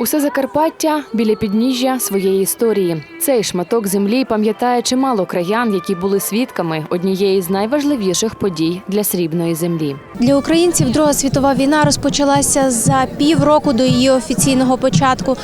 Усе Закарпаття біля підніжжя своєї історії. Цей шматок землі пам'ятає чимало краян, які були свідками однієї з найважливіших подій для срібної землі. Для українців Друга світова війна розпочалася за півроку до її офіційного початку.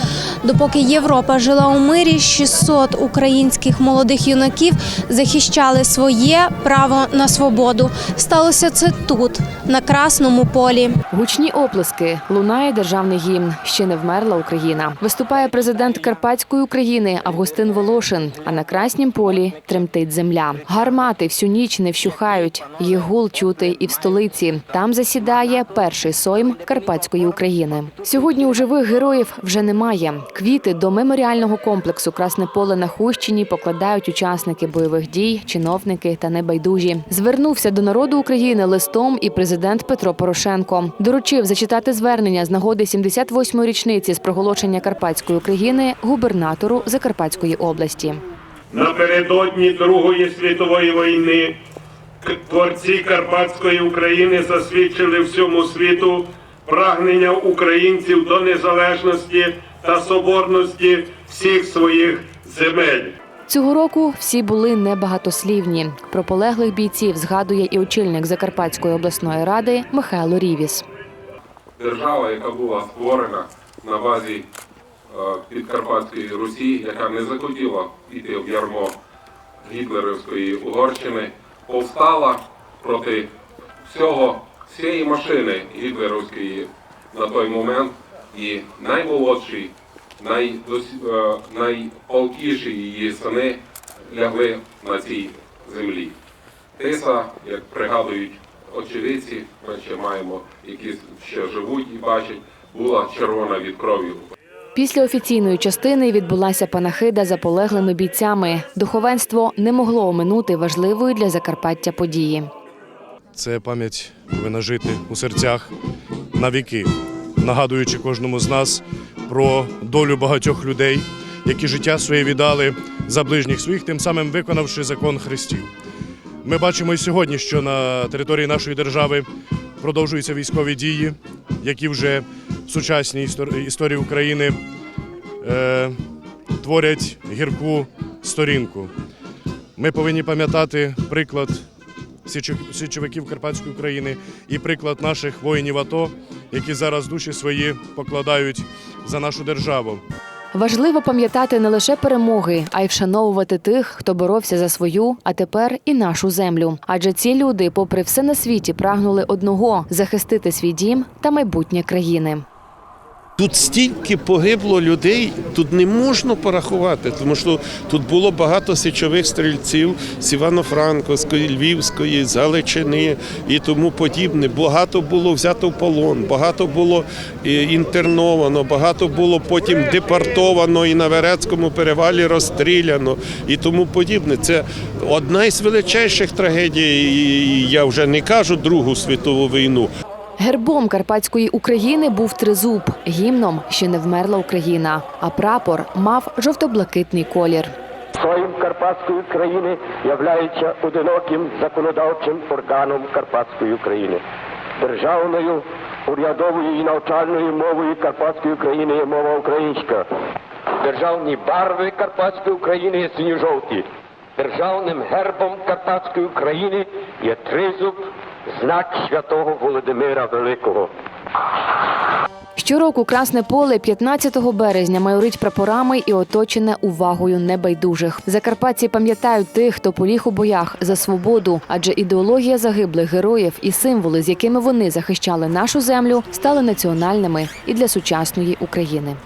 Допоки Європа жила у мирі, 600 українських молодих юнаків захищали своє право на свободу. Сталося це тут, на Красному полі. Гучні оплески лунає державний гімн. Ще не вмерла Україна. Виступає президент Карпатської України Августин Волошин. А на краснім полі тремтить земля. Гармати всю ніч не вщухають. Їх гул чути і в столиці. Там засідає перший сойм Карпатської України. Сьогодні у живих героїв вже немає. Квіти до меморіального комплексу Красне поле на Хущині покладають учасники бойових дій, чиновники та небайдужі. Звернувся до народу України листом і президент Петро Порошенко. Доручив зачитати звернення з нагоди 78-ї річниці з проголошення Карпатської України губернатору Закарпатської області. Напередодні Другої світової війни творці Карпатської України засвідчили всьому світу прагнення українців до незалежності та соборності всіх своїх земель. Цього року всі були небагатослівні. Про полеглих бійців згадує і очільник Закарпатської обласної ради Михайло Рівіс. держава, яка була створена на базі е, Підкарпатської Русі, яка не захотіла піти в ярмо гітлерівської Угорщини, повстала проти всього, всієї машини гітлерівської на той момент, і наймолодші, е, її сини лягли на цій землі. Тиса, як пригадують очевидці, ми ще маємо, які ще живуть і бачать, була червона від крові. Після офіційної частини відбулася панахида за полеглими бійцями. Духовенство не могло оминути важливої для Закарпаття події. Це пам'ять повинна жити у серцях на віки, нагадуючи кожному з нас про долю багатьох людей, які життя своє віддали за ближніх своїх, тим самим виконавши закон Христів. Ми бачимо і сьогодні, що на території нашої держави продовжуються військові дії, які вже сучасній істор- історії України е, творять гірку сторінку. Ми повинні пам'ятати приклад січо- січовиків Карпатської України і приклад наших воїнів АТО, які зараз душі свої покладають за нашу державу. Важливо пам'ятати не лише перемоги, а й вшановувати тих, хто боровся за свою, а тепер і нашу землю. Адже ці люди, попри все на світі, прагнули одного захистити свій дім та майбутнє країни. Тут стільки погибло людей, тут не можна порахувати, тому що тут було багато січових стрільців з Івано-Франковської, Львівської, з Галичини і тому подібне. Багато було взято в полон, багато було е, інтерновано, багато було потім депортовано і на Верецькому перевалі розстріляно і тому подібне. Це одна із величайших трагедій. Я вже не кажу Другу світову війну, Гербом Карпатської України був тризуб, гімном ще не вмерла Україна, а прапор мав жовто-блакитний колір. Соєм Карпатської країни являється одиноким законодавчим органом Карпатської України. Державною, урядовою і навчальною мовою Карпатської України є мова українська. Державні барви Карпатської України є синьо-жовті. Державним гербом Карпатської України є тризуб, знак святого Володимира Великого. Щороку Красне поле 15 березня майорить прапорами і оточене увагою небайдужих. Закарпатці пам'ятають тих, хто поліг у боях за свободу, адже ідеологія загиблих героїв і символи, з якими вони захищали нашу землю, стали національними і для сучасної України.